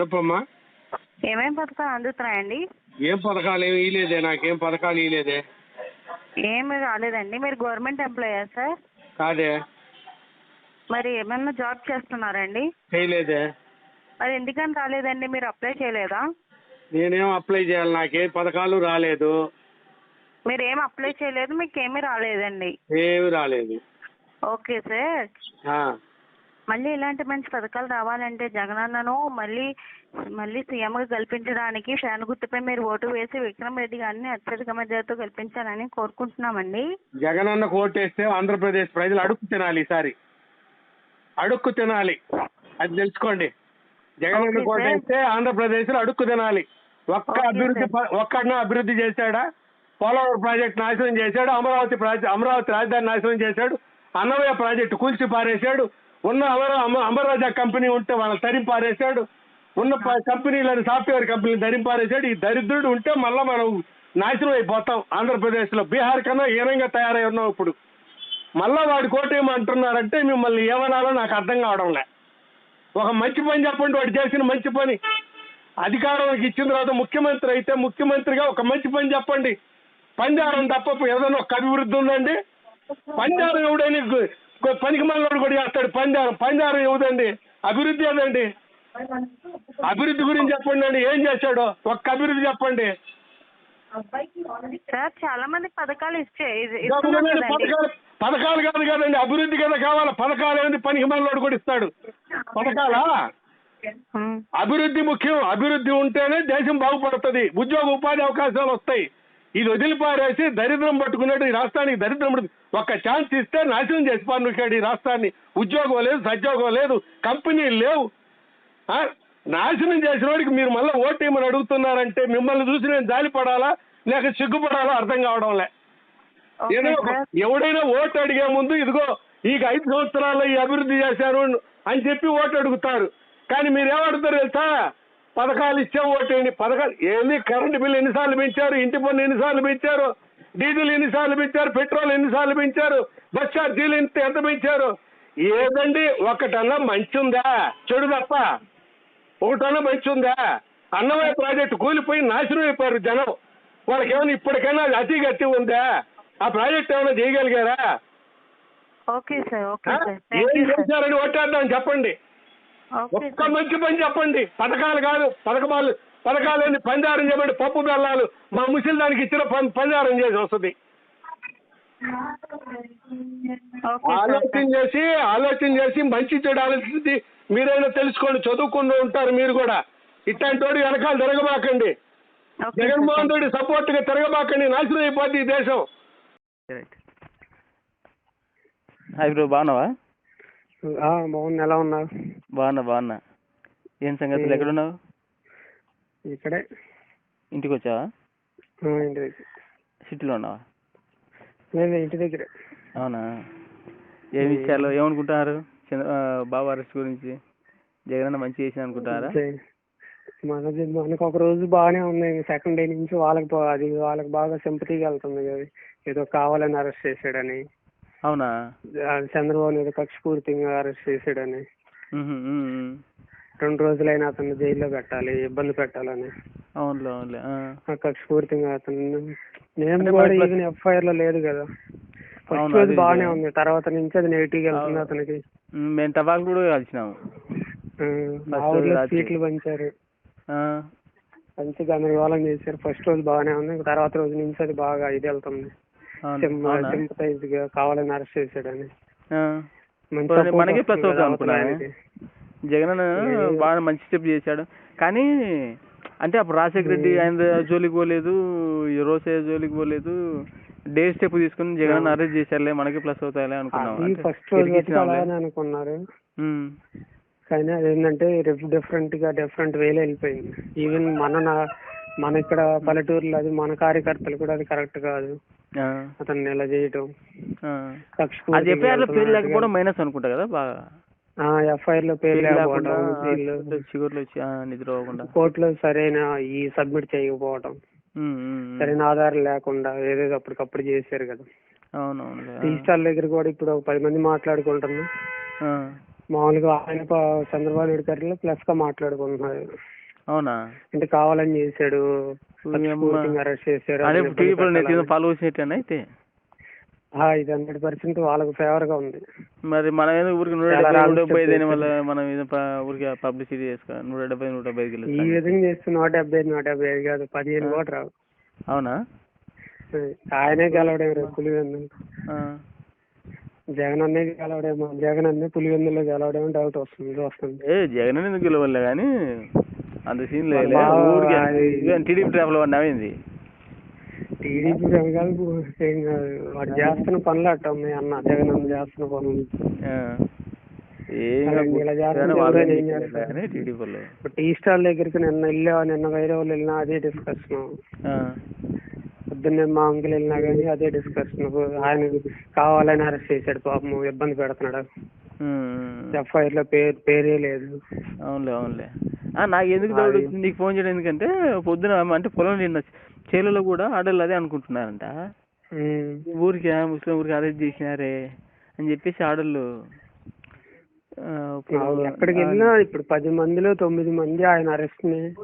చెప్పమ్మా. ఏమేం పథకాలు అందుతున్నాయండి? ఏం పథకాలు ఏమి ఇలేదే నాకేం పథకాలు ఇలేదే ఏమి రాలేదండి. మీరు గవర్నమెంట్ ఎంప్లాయా సార్? కాదే. మరి ఏమన్నా జాబ్ చేస్తున్నారండి? చేయలేదే. మరి ఎందుకని రాలేదండి? మీరు అప్లై చేయలేదా? నేనేం అప్లై చేయాలి నాకేం పథకాలు రాలేదు. మీరు ఏం అప్లై చేయలేదు మీకు ఏమీ రాలేదండి. ఏమి రాలేదు. Okay sir. ఆ, మళ్ళీ ఇలాంటి మంచి పథకాలు రావాలంటే జగనన్నను మళ్ళీ మళ్ళీ సీఎంగా కల్పించడానికి ఫ్యాన్ గుర్తుపై మీరు ఓటు వేసి విక్రమ్ రెడ్డి గారిని అత్యధిక మెజార్టీతో గెలిపించాలని కోరుకుంటున్నామండి. జగనన్న కోటేస్తే ఆంధ్రప్రదేశ్ ప్రజలు అడుక్కు తినాలి ఈసారి. అడుక్కు తినాలి. అది తెలుసుకోండి. జగనన్న. కోటేస్తే ఆంధ్రప్రదేశ్లో అడుక్కు తినాలి. ఒక్క అభివృద్ధి ఒక్కడిన అభివృద్ధి చేశాడా? పోలవరం ప్రాజెక్ట్ నాశనం చేశాడు అమరావతి ప్రాజెక్ట్ అమరావతి రాజధాని నాశనం చేశాడు అన్నమయ్య ప్రాజెక్టు కూల్చి పారేశాడు ఉన్న అమర అమర్రాజా కంపెనీ ఉంటే వాళ్ళని తరిమి ఉన్న ప- సాఫ్ట్వేర్ కంపెనీలు తరిమి ఈ దరిద్రుడు ఉంటే మళ్ళా మనం నాశనం అయిపోతాం. ఆంధ్రప్రదేశ్లో బీహార్ కన్నా హీనంగా తయారై ఉన్నాం ఇప్పుడు. మళ్ళా వాడు కోటేయమంటున్నారంటే మిమ్మల్ని ఏమనాలో నాకు అర్థం కావడం లే ఒక మంచి పని చెప్పండి వాడు చేసిన మంచి పని. అధికారానికి ఇచ్చిన తర్వాత ముఖ్యమంత్రి అయితే ముఖ్యమంత్రిగా ఒక మంచి పని చెప్పండి. పంజారం తప్ప ఏదైనా ఒక అభివృద్ధి ఉందండి? పంజారం ఎవడైనా పనికి మళ్ళీ కూడా చేస్తాడు. పంజారం పంజారం ఎవదండి అభివృద్ధి ఏదండి అభివృద్ధి గురించి చెప్పండి అండి. ఏం చేశాడు? ఒక్క అభివృద్ధి చెప్పండి. సార్ చాలా మంది పథకాలు ఇచ్చే పథకాలు పథకాలు కాదు కదండి. అభివృద్ధి కదా కావాలి. పథకాలు ఏంది? పనికి మళ్ళీ కూడా ఇస్తాడు. పథకాలా. అభివృద్ధి ముఖ్యం. అభివృద్ధి ఉంటేనే దేశం బాగుపడుతుంది. ఉద్యోగ ఉపాధి అవకాశాలు వస్తాయి. ఇది వదిలిపారేసి దరిద్రం పట్టుకున్నాడు. ఈ రాష్ట్రానికి దరిద్రం పడుతుంది. ఒక్క ఛాన్స్ ఇస్తే నాశనం చేసి పారుకాడు ఈ రాష్ట్రాన్ని. ఉద్యోగం లేదు సద్యోగం లేదు కంపెనీలు లేవు? నాశనం చేసిన వాడికి మీరు మళ్ళీ ఓటేమని అడుగుతున్నారంటే మిమ్మల్ని చూసి నేను జాలి పడాలా? లేక సిగ్గుపడాలా? అర్థం కావడం లే. ఓకే ఏదో ఒక- సార్. ఎవడైనా ఓటు అడిగే ముందు ఇదిగో ఈ ఐదు సంవత్సరాల్లో ఈ అభివృద్ధి చేశారు అని చెప్పి ఓటు అడుగుతారు. కానీ మీరు ఏమడుగుతారు తెలుసా? పథకాలు ఇచ్చే ఓటేయండి పథకాలు ఏంది? కరెంటు బిల్లు ఎన్నిసార్లు పెంచారు? ఇంటి పన్ను ఎన్నిసార్లు పెంచారు? డీజిల్ ఎన్నిసార్లు పెంచారు? పెట్రోల్ ఎన్నిసార్లు పెంచారు? బస్ ఛార్జీలు ఎంత ఎంత పెంచారు? ఏదండి? ఒకటన్నా మంచి ఉందా చెడు తప్ప. ఒకటన్నా మంచి ఉందా అన్నమయ్య ప్రాజెక్టు కూలిపోయి నాశనం అయిపోయారు జనం. వాళ్ళకి ఏమైనా ఇప్పటికైనా అతి గట్టి ఉందా? ఆ ప్రాజెక్ట్ ఏమైనా చేయగలిగారా? Okay sir okay? సార్. ఏం చేశారని ఓటేద్దాం చెప్పండి. ఒక్క మంచి పని చెప్పండి. పథకాలు కాదు పథకాలు పథకాలని పంజారం చెప్పండి పప్పు బెల్లాలు. మా ముసలి దానికి ఇచ్చిన పం- పంజారం చేసి వస్తుంది. ఆలోచన చేసి ఆలోచన చేసి మంచి చెడు ఆలోచించి మీరైనా తెలుసుకోండి. చదువుకుంటూ ఉంటారు మీరు కూడా. ఇట్లాంటి వాడు వెనకాల తిరగబాకండి. జగన్మోహన్ రెడ్డి సపోర్ట్గా తిరగబాకండి. నాశనం అయిపోద్ది ఈ దేశం. హాయ్ బ్రో బాగున్నావా? ఆ, బాగుంది ఎలా ఉన్నావు బాగున్నా బాగున్నా. ఏం సంగతులు? ఏ- ఎక్కడున్నావు? ఇక్కడే. ఇంటికి వచ్చావా ఇంటి దగ్గర. సిటీలో ఉన్నావా? లేదు ఇంటి దగ్గర. అవునా? ఏమి ఇచ్చారు? ఏమనుకుంటున్నారు? బాబు అరెస్ట్ గురించి? జగన్ అన్న మంచి చేసిన అనుకుంటారా మనది మనకు ఒక రోజు బాగానే ఉంది. సెకండ్ డే నుంచి వాళ్ళకి అది వాళ్ళకి బాగా సింపతిగా వెళ్తుంది. ఏదో కావాలని అరెస్ట్ చేశాడని. అవునా? చంద్రబాబు ఏదో కక్షపూర్తిగా అరెస్ట్ చేశాడని. రెండు రోజులైనా అతను జైల్లో పెట్టాలి ఇబ్బంది పెట్టాలని. అవునులే అవునులే కక్షపూర్తిగా అతను నేను కూడా ఈవెన్ ఎఫ్ఐఆర్లో లేదు కదా. ఫస్ట్ రోజు బాగానే. ఉంది తర్వాత నుంచి అది నెగిటివ్గా వెళ్తుంది. అతనికి. మేము టబాకు కూడా కలిసినాము. సీట్లు పంచారు. మంచి గందరగోళం చేశారు. ఫస్ట్ రోజు బాగానే ఉంది తర్వాత రోజు నుంచి అది బాగా ఇది వెళ్తుంది. గా కావాలని అరెస్ట్ చేశాడని. మనకే ప్లస్ అవుతుంది అవతల అనుకున్నాను. జగన్. బాగా మంచి స్టెప్ చేశాడు. కానీ అంటే అప్పుడు రాజశేఖర రెడ్డి ఆయన జోలికి పోలేదు ఈ రోసే జోలికి పోలేదు. డే స్టెప్ తీసుకుని జగన్ అరెస్ట్ చేశారులే మనకి ప్లస్ అవుతాయిలే అనుకున్నాం ఫస్ట్ రోజు అనుకున్నారు. కానీ అదేంటంటే డిఫరెంట్గా డిఫరెంట్ వేలో వెళ్ళిపోయింది. ఈవెన్ మన మన ఇక్కడ పల్లెటూరులో అది మన కార్యకర్తలు కూడా అది కరెక్ట్ కాదు. అతన్ని ఇలా చేయటం. ఆ. కక్షపూర్తిగా అది ఎఫ్ఐఆర్లో పేరు. లేకపోవడం మైనస్ అనుకుంటా కదా బాగా? ఎఫ్ఐఆర్లో పేరు లేకపోవడం చిగురులో నిద్ర కోర్టులో సరైన ఈ సబ్మిట్ చేయకపోవడం. సరైన ఆధారం లేకుండా ఏదేదో అప్పటికప్పుడు చేశారు కదా. స్టాల్ దగ్గర కూడా ఇప్పుడు పది మంది మాట్లాడుకుంటున్నాం. మామూలుగా ఆయన చంద్రబాబు నాయుడు గారిలో ప్లస్గా మాట్లాడుకుంటున్నారు. అవునా అంటే కావాలని చేశాడు. అరెస్ట్ చేశారు అదే టీవీ. పాలు వచ్చినట్టేనా అయితే ఇది హండ్రెడ్ పర్సెంట్ వాళ్ళకి ఫేవర్గా ఉంది మరి మనం ఏదో ఊరికి నూట డెబ్బై నూట డెబ్బై. దేని వల్ల మనం ఏదో ఊరికి పబ్లిసిటీ చేసుకో నూట డెబ్బై నూట డెబ్బై ఐదు ఈ విధంగా చేస్తే నూట డెబ్బై ఐదు నూట డెబ్బై ఐదు కాదు పదిహేను కూడా రావు అవునా ఆయనే గెలవడం పులివెందు. జగన్ అన్నే గెలవడేమో జగన్ అన్నే పులివెందులో గెలవడేమో డౌట్ వస్తుంది వస్తుంది ఏ జగన్ ఎందుకు గెలవలే కానీ అంత సీన్ లేదు. ఊరికి టీడీపీ ట్రాప్లో నవ్వింది టీడీపీ కాదు ఏం కాదు. వాడు చేస్తున్న పనులు అట్ట ఉన్నాయి అన్న. జగన్ అన్న చేస్తున్న పనులు. టీ స్టాల్ దగ్గరికి నిన్న వెళ్ళా నిన్న వేరే వాళ్ళు వెళ్ళినా అదే డిస్కషన్ పొద్దున్నే మా అంకుల్ వెళ్ళినా కానీ అదే డిస్కషన్ ఆయన కావాలని అరెస్ట్ చేశాడు పాపం ఇబ్బంది పెడుతున్నాడు. ఎఫ్ఐఆర్లో పేరు పేరే లేదు. అవునులే అవునులే. నాకు ఎందుకు డౌట్ వచ్చింది నీకు ఫోన్ చేయడం ఎందుకంటే పొద్దున అంటే పొలం నిన్న చేలలో కూడా ఆడలు అదే అనుకుంటున్నారంట. ఊరికి ముస్లిం ఊరికి అరెస్ట్ చేసినారే అని చెప్పేసి ఆడళ్ళు ఎక్కడికి వెళ్ళినా ఇప్పుడు పది మందిలో తొమ్మిది మంది ఆయన అరెస్ట్ని.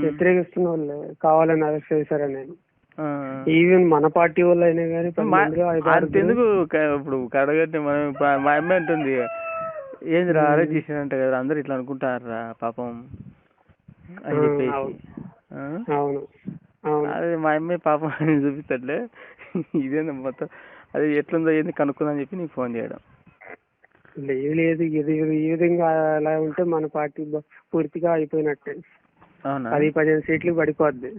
వ్యతిరేకిస్తున్న వాళ్ళు కావాలని అరెస్ట్ చేశారని. ఈవెన్ మన పార్టీ వాళ్ళు అయినా కానీ పది మా- మందిలో ఐదు ఆరుగురు- అంతెందుకు క- ఇప్పుడు కడగట్టి మనం మా అమ్మాయి అంటుంది ఏందిరా అరెస్ట్ చేసినంట కదా అందరు ఇట్లా అనుకుంటారా పాపం అని చెప్పేసి. అదే మా అమ్మాయి పాపం అని చూపిస్తట్లే. ఇదేంది మొత్తం అది ఎట్లుందో ఏంది కనుక్కుందని చెప్పి నీకు ఫోన్ చేయడం. లేదు లేదు ఇది ఈ విధంగా అలా ఉంటే మన పార్టీ పూర్తిగా అయిపోయినట్టే. అవునా? పది పదిహేను సీట్లు పడిపోద్ది.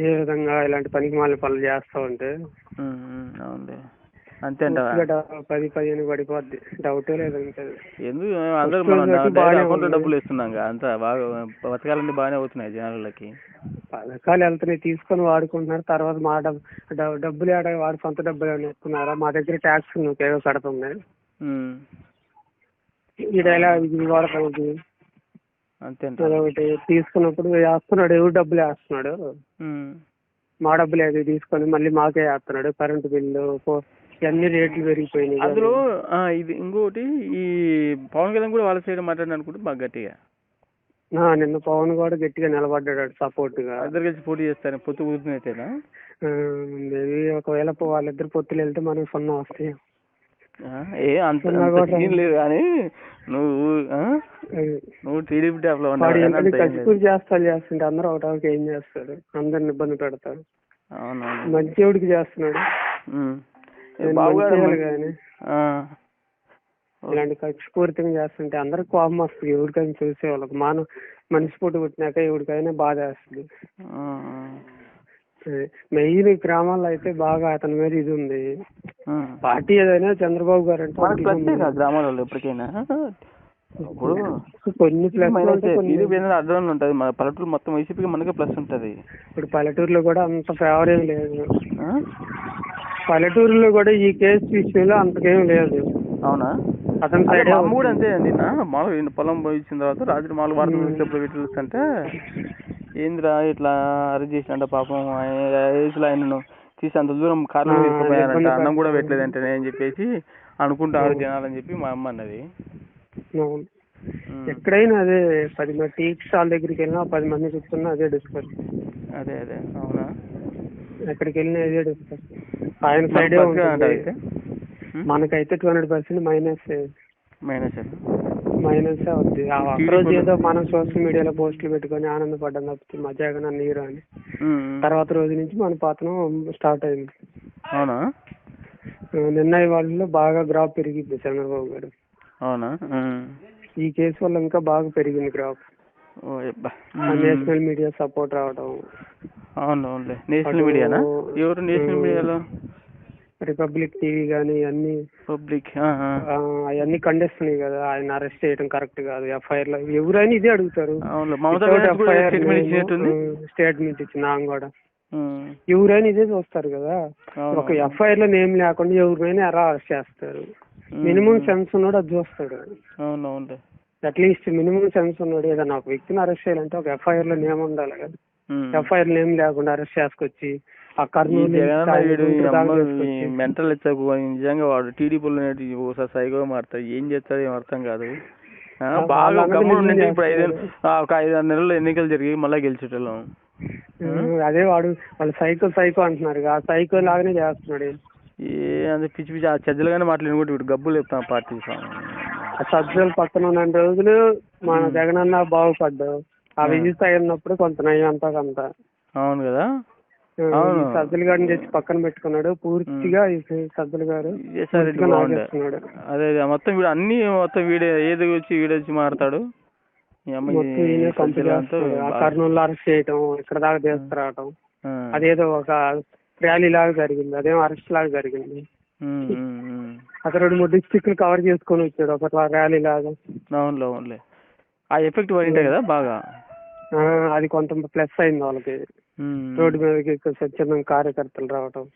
ఏ విధంగా ఇలాంటి పనికి మాలిన పనులు చేస్తా ఉంటే. అంతే పది పదిహేను పడిపోద్ది. డౌటే లేదు ఎందుకు? అందరూ మనం అకౌంట్లో. డబ్బులు ఇస్తున్నాం అంతా బాగా పథకాలన్నీ బాగానే అవుతున్నాయి జనాలకి. పథకాలు వెళ్తున్నాయి. తీసుకొని వాడుకుంటున్నారు. తర్వాత మా డబ్బు డబ్బు- డబ్బులు ఏడ వాడు సొంత డబ్బులు ఏమైనా ఇస్తున్నారా? మా దగ్గర ట్యాక్స్ కడుతుంది ఉమ్. ఈ డైలాగ్ ఇది వాడతాం ఇది. అంతే తీసుకున్నప్పుడు వేస్తున్నాడు. ఎవరు డబ్బులు వేస్తున్నాడు. మా డబ్బులు అది తీసుకొని మళ్ళీ మాకే వేస్తున్నాడు. కరెంటు బిల్లు ఇవన్నీ రేట్లు పెరిగిపోయినాయి అందులో ఇది ఇంకోటి ఈ పవన్ కళ్యాణ్ కూడా వాళ్ళ సైడ్ మాట్లాడిన అనుకుంటే బాగా గట్టిగా. ఆ, నిన్న పవన్ కూడా గట్టిగా నిలబడ్డాడు సపోర్ట్గా ఇద్దరు కలిసి పోటీ చేస్తారు పొత్తు కుదురుతున్నట్టేనా ఆ, మేబీ ఒకవేళ వాళ్ళిద్దరు పొత్తులు వెళ్తే మనకి సున్నా వస్తాయి. ఏ అంత లేదు కానీ నువ్వు. నువ్వు టీడీపీ టాప్లో చేస్తాలు చేస్తుంటే అందరూ ఒకటానికి ఏం చేస్తారు? అందరిని ఇబ్బంది పెడతారు. మంచివాడికి చేస్తున్నాడు. ఇలాంటి కక్షపూరితంగా చేస్తుంటే అందరికి కోపం వస్తుంది. ఎవరికైనా చూసే వాళ్ళకి. మానవ మనిషి పుట్టి పుట్టినాక ఎవరికైనా బాధ వేస్తుంది. ఆ. మెయిన్ గ్రామాల్లో అయితే బాగా అతని మీద ఇది ఉంది. ఆ. పార్టీ ఏదైనా చంద్రబాబు గారు అంటే గ్రామాలలో ఎప్పటికైనా. ఇప్పుడు కొన్ని ప్లస్ అర్థం ఉంటుంది. మన పల్లెటూరు మొత్తం వైసీపీకి మనకే ప్లస్ ఉంటది. ఇప్పుడు పల్లెటూరులో కూడా అంత ఫేవర్ ఏం లేదు. ఆ? పల్లెటూరులో కూడా ఈ కేసు విషయంలో అంతకేం లేదు. అవునా? అతని సైడే మా అమ్మ కూడా ఉంది. అంతే నిన్న ఈయన పొలం పోయి ఇచ్చిన తర్వాత రాత్రి మామూలు వార్తలు చూసేటప్పుడు పెట్టి చూస్తుంటే ఏందిరా ఇట్లా అరెస్ట్ చేసినంట పాపం ఏజ్లో ఆయనను తీసి అంత దూరం కార్లో తీసుకుపోయారంట అన్నం కూడా. పెట్టలేదంటే అని చెప్పేసి అనుకుంటారు జనాలని చెప్పి మా అమ్మ అన్నది. ఎక్కడైనా అదే పది మంది టీ స్టాల్ దగ్గరికి వెళ్ళినా పది మంది చెప్తున్నా అదే డిస్కస్ అదే అదే. అవునా? ఎక్కడికి వెళ్ళినా అదే డిస్కస్ ఆయన సైడే అయితే మనకైతే two hundred percent minus minus minus అవుద్ది. ఆ ఒక్కరోజు ఏదో మనం సోషల్ మీడియాలో పోస్టులు పెట్టుకొని ఆనందపడ్డాం తప్పితే మా జగన్ హీరో అని. ఉమ్. తర్వాత రోజు నుంచి మన పతనం స్టార్ట్ అయింది. అవునా? నిన్న వాళ్ళలో బాగా గ్రాఫ్ పెరిగింది చంద్రబాబు గారు. అవునా? ఉమ్. ఈ కేసు వల్ల ఇంకా బాగా పెరిగింది గ్రాఫ్ యబ్బా. నేషనల్ మీడియా సపోర్ట్ రావడం అవును అవునులే నేషనల్ మీడియానా ఎవరు నేషనల్. మీడియాలో? రిపబ్లిక్ టీవీ కానీ అన్ని. పబ్లిక్ అవన్నీ ఖండిస్తున్నాయి కదా. ఆయన అరెస్ట్ చేయడం కరెక్ట్ కాదు. ఎఫ్ఐఆర్లో ఎవరైనా ఇదే అడుగుతారు. స్టేట్మెంట్ ఇచ్చింది ఆమె కూడా. ఎవరైనా ఇదే చూస్తారు కదా. ఒక ఎఫ్ఐఆర్లో నేమ్ లేకుండా ఎవరినైనా ఎలా అరెస్ట్ చేస్తారు. మినిమం సెన్స్ ఉన్నాడు అది చూస్తాడు. అవును అవునులే అట్లీస్ట్ మినిమం సెన్స్ ఉన్నాడు ఏదైనా ఒక వ్యక్తిని అరెస్ట్ చేయాలంటే ఒక ఎఫ్ఐఆర్లో నేమ్ ఉండాలి కదా. ఎఫ్ఐఆర్ నేమ్ లేకుండా అరెస్ట్ చేసుకొచ్చి ఆ కర్నూలు. మెంటల్ నిజంగా వాడు టీడీపీలో ఒకసారి సైకో మారుతాడు. ఏం చేస్తాడో ఏం అర్థం కాదు. బాగా ఉండింటే ఇప్పుడు ఐదు ఒక ఐదు ఆరు నెలలు ఎన్నికలు జరిగి మళ్ళీ గెలిచేటోళ్ళం. అదే వాడు వాళ్ళు సైకో సైకో అంటున్నారు ఆ సైకో లాగానే చేస్తున్నాడు. ఏ అంత పిచ్చి పిచ్చి ఆ చెద్దలుగానే మాట్లాడుకుంటే వీడు గబ్బులు చెప్తాం పార్టీ ఆ సజ్జల పక్కన ఉన్న రోజులు మన జగనన్న బాగుపడ్డావు ఆ విజయసాయి ఉన్నప్పుడు కొంత నయం అంతా కొంత. అవును కదా? అవును. సజ్జల గారిని తెచ్చి పక్కన పెట్టుకున్నాడు. పూర్తిగా ఈ సజ్జల గారు. అదే అదే. మొత్తం వీడు అన్ని మొత్తం వీడే ఏది వచ్చి వీడు వచ్చి మారుతాడు. కర్నూలు అరెస్ట్ చేయటం ఇక్కడ దాకా తీసుకురావటం. అదేదో ఒక ర్యాలీ లాగా జరిగింది. అదేమో అరెస్ట్ లాగా జరిగింది. అక్కడ రెండు మూడు డిస్ట్రిక్ట్లు కవర్ చేసుకొని వచ్చాడు. ఒక ర్యాలీ లాగా. అవునులే అవునులే. ఆ ఎఫెక్ట్ పడింటాయి కదా బాగా? అది కొంత ప్లస్ అయింది వాళ్ళకి. రోడ్డు మీదకి ఎక్కువ స్వచ్ఛందంగా కార్యకర్తలు రావటం.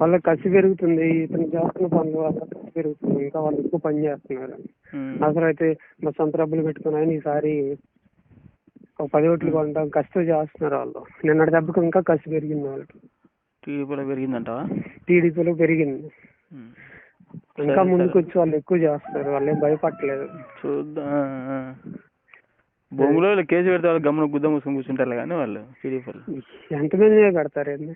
వాళ్ళకి కసి పెరుగుతుంది. ఇతను చేస్తున్న పనులు వల్ల కసి పెరుగుతుంది. ఇంకా వాళ్ళు ఎక్కువ పని చేస్తున్నారు. అసలు అయితే మా సొంత డబ్బులు పెట్టుకుని ఆయన ఈసారి ఒక పది ఓట్లు కొంటాం. కసితో చేస్తున్నారు వాళ్ళు. నిన్నటి దెబ్బకు ఇంకా కసి పెరిగింది వాళ్ళకి. టీడీపీలో పెరిగిందంటావా? టీడీపీలో పెరిగింది. ఇంకా ముందుకు. వచ్చి వాళ్ళు ఎక్కువ చేస్తున్నారు వాళ్ళు ఏం భయపడట్లేదు. చూద్దాం వీళ్ళు కేసు పెడితే వాళ్ళు గమ్మున గుద్ద మూసుకొని కూర్చుంటారు కానీ వాళ్ళు టీడీపీలు ఎంతమంది మీద పెడతారు ఏంది?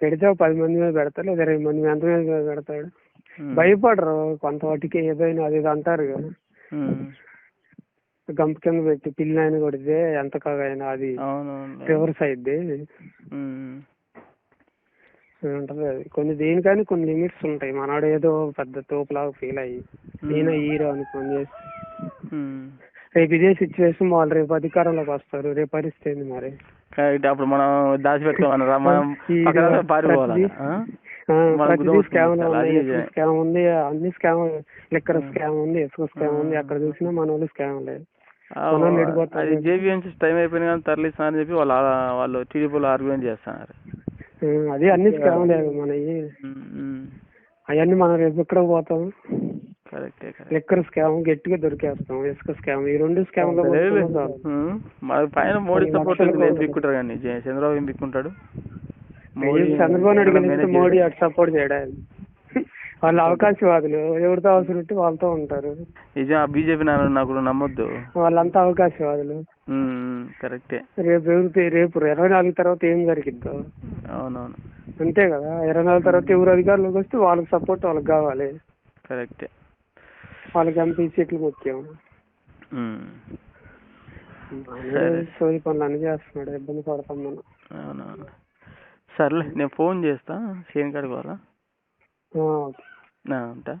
పెడితే ఒక పది మంది మీద పెడతారు లేదా ఇరవై మంది మీద ఎంత మీద పెడతాడు భయపడరు కొంత వాటికి ఏదైనా అది ఇది అంటారు కదా. గంప కింద పెట్టి పిల్లి ఆయన కొడితే ఎంత కాగైనా అది రివర్స్ అయింది ఉంటది అది. కొన్ని దేనికని కొన్ని లిమిట్స్ ఉంటాయి. మనవాడు ఏదో పెద్ద తోపులాగా ఫీల్ అయ్యి నేను హీరో అని ఫోన్ చేసి. రేపు ఇదే సిచ్యువేషన్ వాళ్ళు రేపు అధికారంలోకి వస్తారు. రేపు పరిస్థితి మరి? అప్పుడు మనం దాచిపెట్టుకోమన్నారా మనం పారిపోవాలి? స్కామ్ ఉంది? అన్ని స్కామ్ లిక్కర్ స్కామ్ ఉంది ఇసుక స్కామ్ ఉంది. ఎక్కడ చూసినా మన వాళ్ళు స్కామ్ లేదు. అది జేబీఎంసీ టైం అయిపోయింది కానీ తరలిస్తానని చెప్పి వాళ్ళు వాళ్ళు టీడీపీలో ఆర్గ్యుమెంట్ చేస్తున్నారు. అది అన్ని స్కామ్ లేదు మనవి. అవన్నీ మనం రేపు ఎక్కడ పోతాం లిక్కర్ స్కామ్ గట్టిగా దొరికేస్తాం ఇసుక స్కామ్ ఈ రెండు స్కామ్లో పైన మోడీ సపోర్ట్ ఏం కానీ? చంద్రబాబు ఏం చంద్రబాబు నాయుడు మోడీ. అటు సపోర్ట్ చేయడానికి వాళ్ళు అవకాశవాదులు ఎవరితో అవసరం ఉంటే వాళ్ళతో ఉంటారు. నిజం ఆ బీజేపీ నాకు నమ్మొద్దు. వాళ్ళంతా అవకాశవాదులు. కరెక్టే. రేపు రేపు ఇరవై నాలుగు తర్వాత ఏం జరిగిద్దో. అవునవును. అంతే కదా. ఇరవై నాలుగు తర్వాత ఎవరు అధికారంలోకి వస్తే వాళ్ళకి సపోర్ట్ వాళ్ళకి కావాలి. కరెక్టే. వాళ్ళకి ఎంపీ సీట్లు ముఖ్యం. సోది పనులు అన్ని చేస్తున్నాడు. ఇబ్బంది పడతాం మనం. అవునవును. సర్లే నేను ఫోన్ చేస్తా. షేన్ కాడికి పోవాలా? ఉంటా.